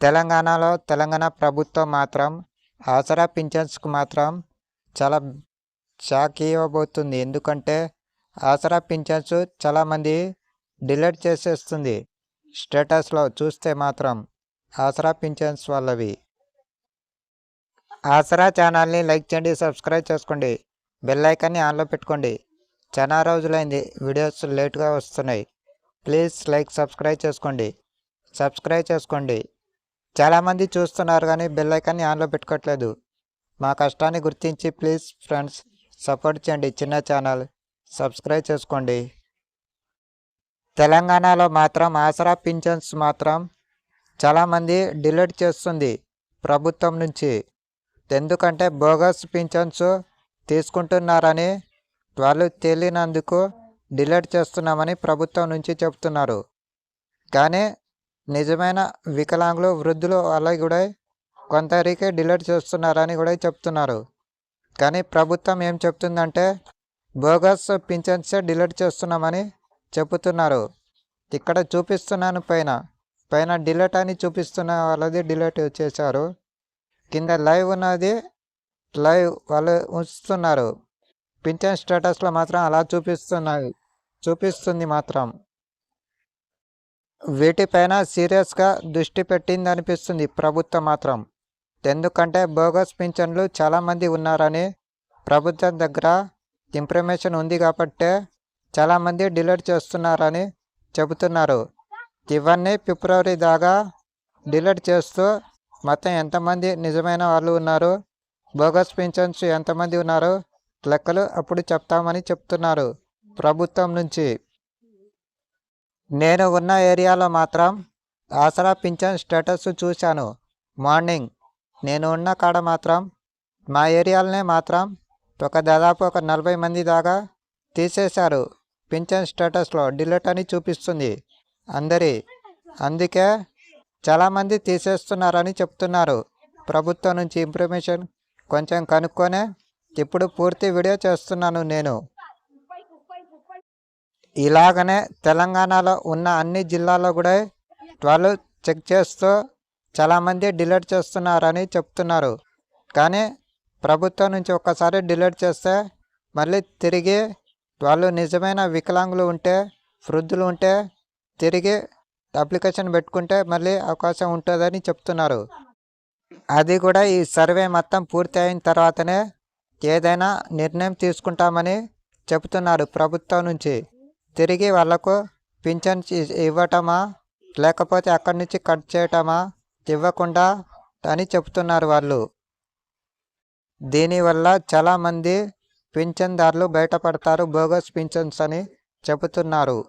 తెలంగాణలో తెలంగాణ ప్రభుత్వం మాత్రం ఆసరా పింఛన్స్కు మాత్రం చాలా షాక్ ఇవ్వబోతుంది ఎందుకంటే ఆసరా పింఛన్స్ చాలామంది డిలీట్ చేసేస్తుంది స్టేటస్లో చూస్తే మాత్రం ఆసరా పింఛన్స్ వాళ్ళవి. ఆసరా ఛానల్ని లైక్ చేయండి సబ్స్క్రైబ్ చేసుకోండి బెల్ ఐకాన్ని ఆన్లో పెట్టుకోండి. చాలా రోజులైంది వీడియోస్ లేట్గా వస్తున్నాయి. ప్లీజ్ లైక్ సబ్స్క్రైబ్ చేసుకోండి. సబ్స్క్రైబ్ చేసుకోండి. చాలామంది చూస్తున్నారు కానీ బెల్ ఐకాన్ని ఆన్లో పెట్టుకోవట్లేదు మా కష్టాన్ని గుర్తించి ప్లీజ్ ఫ్రెండ్స్ సపోర్ట్ చేయండి చిన్న ఛానల్ సబ్స్క్రైబ్ చేసుకోండి. తెలంగాణలో మాత్రం ఆసరా పింఛన్స్ మాత్రం చాలామంది డిలీట్ చేస్తుంది ప్రభుత్వం నుంచి. ఎందుకంటే బోగస్ పింఛన్స్ తీసుకుంటున్నారని వాళ్ళు తేలినందుకు డిలీట్ చేస్తున్నామని ప్రభుత్వం నుంచి చెప్తున్నారు. కానీ నిజమైన వికలాంగులు వృద్ధులు అలా కూడా కొంతవరకే డిలీట్ చేస్తున్నారని కూడా చెప్తున్నారు. కానీ ప్రభుత్వం ఏం చెప్తుందంటే బోగస్ పింఛన్సే డిలీట్ చేస్తున్నామని చెబుతున్నారు. ఇక్కడ చూపిస్తున్నాను పైన. పైన డిలీట్ అని చూపిస్తున్న వాళ్ళది డిలీట్ చేశారు. కింద లైవ్ ఉన్నది లైవ్ వాళ్ళు ఉంచుతున్నారు. పింఛన్ స్టేటస్లో మాత్రం అలా చూపిస్తున్నాయి. చూపిస్తుంది మాత్రం. వీటిపైన సీరియస్గా దృష్టి పెట్టింది అనిపిస్తుంది ప్రభుత్వం మాత్రం. ఎందుకంటే బోగస్ పింఛన్లు చాలామంది ఉన్నారని ప్రభుత్వం దగ్గర ఇన్ఫర్మేషన్ ఉంది కాబట్టే చాలామంది డిలీట్ చేస్తున్నారని చెబుతున్నారు. ఇవన్నీ ఫిబ్రవరి దాకా డిలీట్ చేస్తూ మొత్తం ఎంతమంది నిజమైన వాళ్ళు ఉన్నారు? బోగస్ పింఛన్స్ ఎంతమంది ఉన్నారు? లెక్కలు అప్పుడు చెప్తామని చెప్తున్నారు ప్రభుత్వం నుంచి. నేను ఉన్న ఏరియాలో మాత్రం ఆసరా పింఛన్ స్టేటస్ చూశాను. మార్నింగ్ నేను ఉన్న కాడ మాత్రం మా ఏరియాలోనే మాత్రం ఒక దాదాపు ఒక నలభై మంది దాకా తీసేశారు. పింఛన్ స్టేటస్లో డిలీట్ అని చూపిస్తుంది. అందరి అందుకే చాలామంది తీసేస్తున్నారని చెప్తున్నారు. ప్రభుత్వం నుంచి ఇన్ఫర్మేషన్ కొంచెం కనుక్కొనే ఇప్పుడు పూర్తి వీడియో చేస్తున్నాను నేను. ఇలాగనే తెలంగాణలో ఉన్న అన్ని జిల్లాల్లో కూడా వాళ్ళు చెక్ చేస్తూ చాలామంది డిలీట్ చేస్తున్నారని చెప్తున్నారు. కానీ ప్రభుత్వం నుంచి ఒక్కసారి డిలీట్ చేస్తే మళ్ళీ తిరిగి వాళ్ళు నిజమైన వికలాంగులు ఉంటే వృద్ధులు ఉంటే తిరిగి అప్లికేషన్ పెట్టుకుంటే మళ్ళీ అవకాశం ఉంటుందని చెప్తున్నారు. అది కూడా ఈ సర్వే మొత్తం పూర్తి అయిన తర్వాతనే ఏదైనా నిర్ణయం తీసుకుంటామని చెబుతున్నారు ప్రభుత్వం నుంచి. తిరిగి వాళ్ళకు పింఛన్ ఇవ్వటమా? లేకపోతే అక్కడి నుంచి కట్ చేయటమా? ఇవ్వకుండా అని చెప్తున్నారు వాళ్ళు. దీనివల్ల చాలామంది పింఛన్దారులు బయటపడతారు బోగస్ పింఛన్స్ అని చెబుతున్నారు.